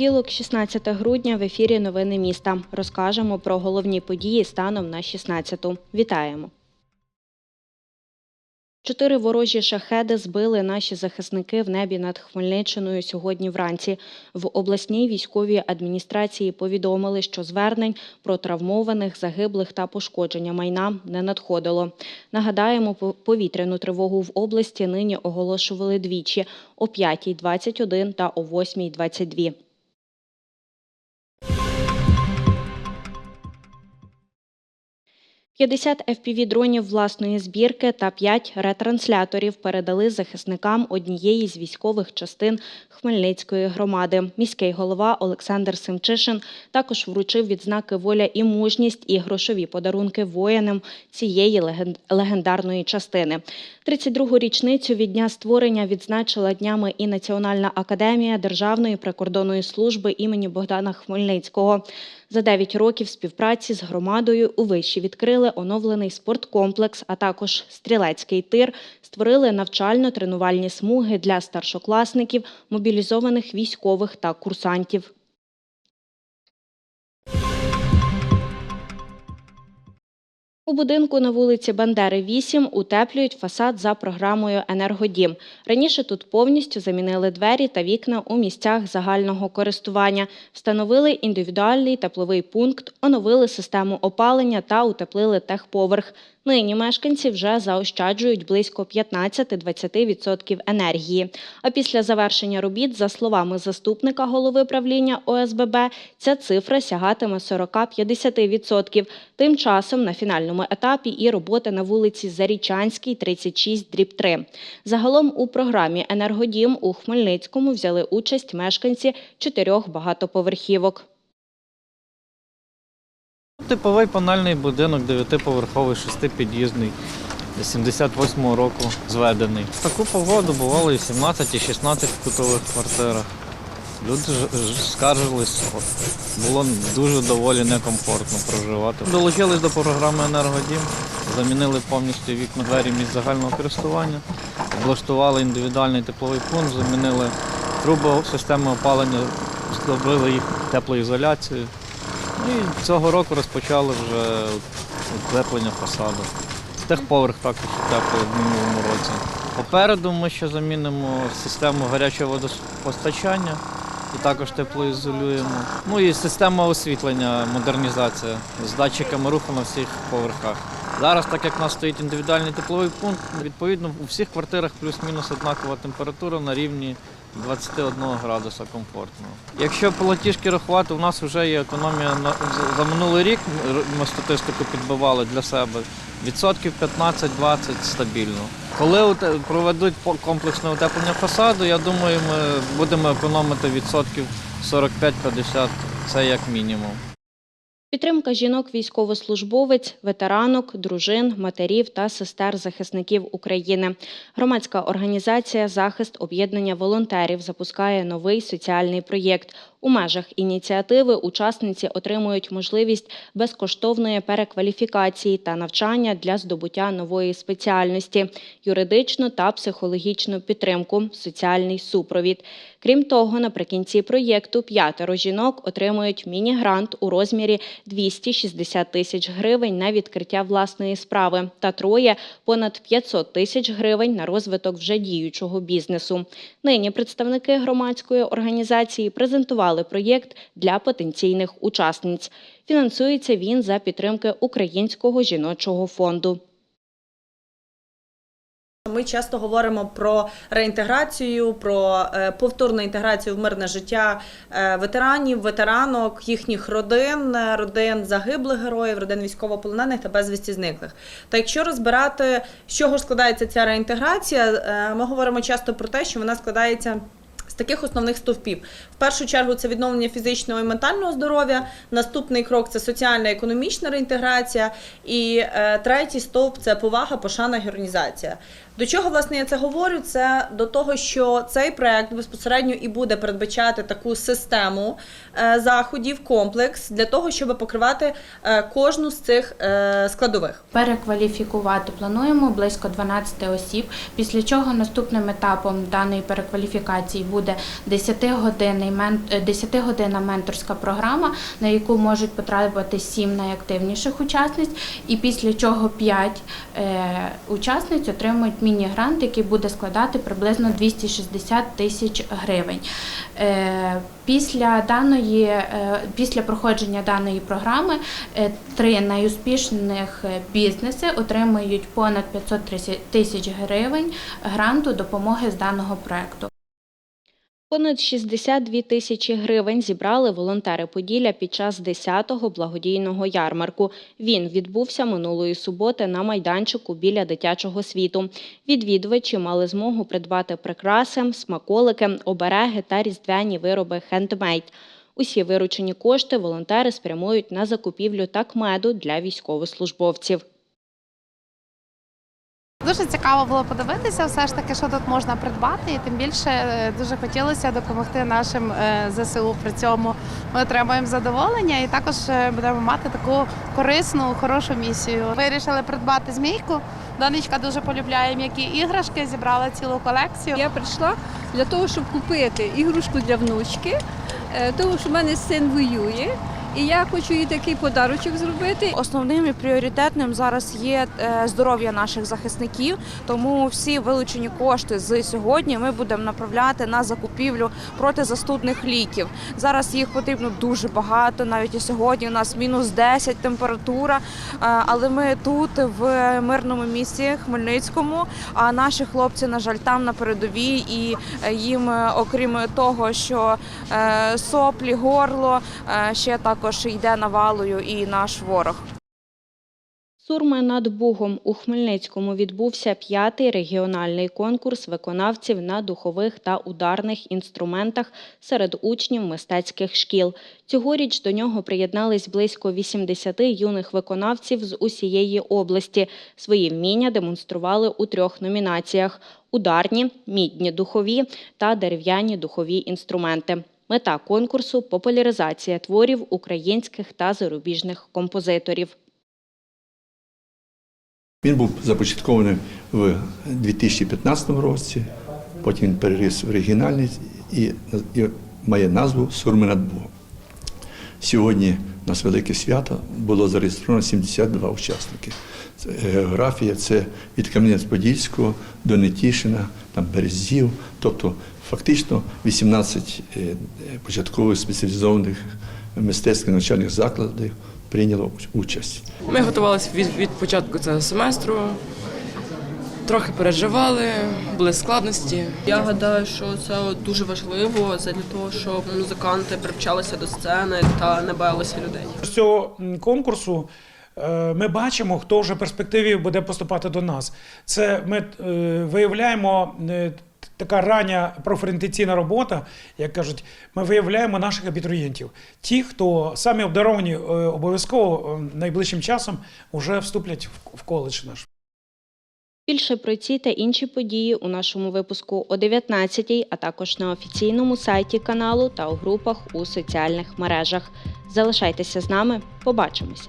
Понеділок, 16 грудня, в ефірі Новини міста. Розкажемо про головні події станом на 16-ту. Вітаємо. Чотири ворожі шахеди збили наші захисники в небі над Хмельниччиною сьогодні вранці. В обласній військовій адміністрації повідомили, що звернень про травмованих, загиблих та пошкодження майна не надходило. Нагадаємо, по- повітряну тривогу в області нині оголошували двічі о 5.21 та о 8.22. «50 FPV-дронів власної збірки та 5 ретрансляторів передали захисникам однієї з військових частин Хмельницької громади. Міський голова Олександр Семчишин також вручив відзнаки «Воля і мужність» і грошові подарунки воїнам цієї легендарної частини. 32-гу річницю від дня створення відзначила днями і Національна академія Державної прикордонної служби імені Богдана Хмельницького. За 9 років співпраці з громадою у виші відкрили оновлений спорткомплекс, а також стрілецький тир, створили навчально-тренувальні смуги для старшокласників, мобілізованих військових та курсантів. У будинку на вулиці Бандери 8 утеплюють фасад за програмою Енергодім. Раніше тут повністю замінили двері та вікна у місцях загального користування, встановили індивідуальний тепловий пункт, оновили систему опалення та утеплили техповерх. Нині мешканці вже заощаджують близько 15-20% енергії. А після завершення робіт, за словами заступника голови правління ОСББ, ця цифра сягатиме 40-50%. Тим часом на фінальному етапі і робота на вулиці Зарічанській, 36, дріб 3. Загалом у програмі «Енергодім» у Хмельницькому взяли участь мешканці чотирьох багатоповерхівок. Типовий панельний будинок, дев'ятиповерховий, шестипід'їзний, 78-го року зведений. В таку погоду бувало і 17, і 16 в кутових квартирах. Люди скаржились, було дуже доволі некомфортно проживати. Долучились до програми Енергодім, замінили повністю вікна двері місць загального користування, облаштували індивідуальний тепловий пункт, замінили труби системи опалення, зробили їх теплоізоляцією. Ну і цього року розпочали вже утеплення фасаду. Техповерх також утеплили в минулому році. Попереду ми ще замінимо систему гарячого водопостачання і також теплоізолюємо. Ну і система освітлення, модернізація з датчиками руху на всіх поверхах. Зараз, так як у нас стоїть індивідуальний тепловий пункт, відповідно у всіх квартирах плюс-мінус однакова температура на рівні 21 градуса комфортно. Якщо платіжки рахувати, у нас вже є економія за- минулий рік. Ми статистику підбивали для себе. Відсотків 15-20 стабільно. Коли проведуть комплексне утеплення фасаду, я думаю, ми будемо економити відсотків 45-50, це як мінімум. Підтримка жінок військовослужбовець, ветеранок, дружин, матерів та сестер захисників України. Громадська організація Захист об'єднання волонтерів запускає новий соціальний проєкт. У межах ініціативи учасниці отримують можливість безкоштовної перекваліфікації та навчання для здобуття нової спеціальності, юридичну та психологічну підтримку, соціальний супровід. Крім того, наприкінці проєкту п'ятеро жінок отримують міні-грант у розмірі 260 тисяч гривень на відкриття власної справи та троє понад 500 тисяч гривень на розвиток вже діючого бізнесу. Нині представники громадської організації презентували проєкт для потенційних учасниць. Фінансується він за підтримки Українського жіночого фонду. Ми часто говоримо про реінтеграцію, про е, повторну інтеграцію в мирне життя е, ветеранів, ветеранок, їхніх родин, е, родин загиблих героїв, родин військовополонених та безвісті зниклих. Та якщо розбирати, з чого ж складається ця реінтеграція, ми говоримо часто про те, що вона складається. Таких основних стовпів. В першу чергу це відновлення фізичного і ментального здоров'я. Наступний крок це соціальна економічна реінтеграція. І е, третій стовп це повага, пошана геронізація. До чого власне я це говорю? Це до того, що цей проект безпосередньо і буде передбачати таку систему е, заходів, комплекс для того, щоб покривати е, кожну з цих е, складових. Перекваліфікувати плануємо близько 12 осіб, після чого наступним етапом даної перекваліфікації буде 10-годинний мен- е, 10-годинна менторська програма, на яку можуть потрапити 7 найактивніших учасниць, і після чого 5 е, учасниць отримують міні-грант, який буде складати приблизно 260 тисяч гривень. Е, Після даної, е, після проходження даної програми е, три найуспішних бізнеси отримають понад 530 тисяч гривень гранту допомоги з даного проекту. Понад 62 тисячі гривень зібрали волонтери Поділля під час 10-го благодійного ярмарку. Він відбувся минулої суботи на майданчику біля дитячого світу. Відвідувачі мали змогу придбати прикраси, смаколики, обереги та різдвяні вироби хендмейд. Усі виручені кошти волонтери спрямують на закупівлю такмеду для військовослужбовців. Дуже цікаво було подивитися, все ж таки, що тут можна придбати, і тим більше е, дуже хотілося допомогти нашим е, ЗСУ. При цьому ми отримуємо задоволення і також е, будемо мати таку корисну, хорошу місію. Вирішили придбати змійку. Донечка дуже полюбляє м'які іграшки, зібрала цілу колекцію. Я прийшла для того, щоб купити ігрушку для внучки, тому що в мене син воює, і я хочу їй такий подарочок зробити. Основним і пріоритетним зараз є е, здоров'я наших захисників. Тому всі вилучені кошти з сьогодні ми будемо направляти на закупівлю протизастудних ліків. Зараз їх потрібно дуже багато. Навіть і сьогодні у нас мінус 10 температура. Е, Але ми тут в мирному місті Хмельницькому. А наші хлопці, на жаль, там на передовій, і е, їм, окрім того, що соплі, горло, ще також йде навалою і наш ворог. Сурми над Бугом у Хмельницькому відбувся п'ятий регіональний конкурс виконавців на духових та ударних інструментах серед учнів мистецьких шкіл. Цьогоріч до нього приєднались близько 80 юних виконавців з усієї області. Свої вміння демонстрували у трьох номінаціях: ударні, мідні духові та дерев'яні духові інструменти. Мета конкурсу популяризація творів українських та зарубіжних композиторів. Він був започаткований в 2015 році, потім він переріс в регіональний і, і має назву Сурми над Богом. Сьогодні у нас велике свято, було зареєстровано 72 учасники. Це Географія це від Кам'янець-Подільського до Нетішина, там Березів, тобто фактично 18 е, початкових спеціалізованих мистецьких навчальних закладів прийняло участь. Ми готувалися від, від початку цього семестру, трохи переживали, були складності. Я гадаю, що це дуже важливо для того, щоб музиканти привчалися до сцени та не боялися людей. З цього конкурсу е, ми бачимо, хто вже в перспективі буде поступати до нас. Це ми е, виявляємо така рання профорієнтаційна робота, як кажуть, ми виявляємо наших абітурієнтів. Ті, хто самі обдаровані, е, обов'язково е, найближчим часом вже вступлять в- коледж наш. Більше про ці та інші події у нашому випуску о 19-й, а також на офіційному сайті каналу та у групах у соціальних мережах. Залишайтеся з нами, побачимось!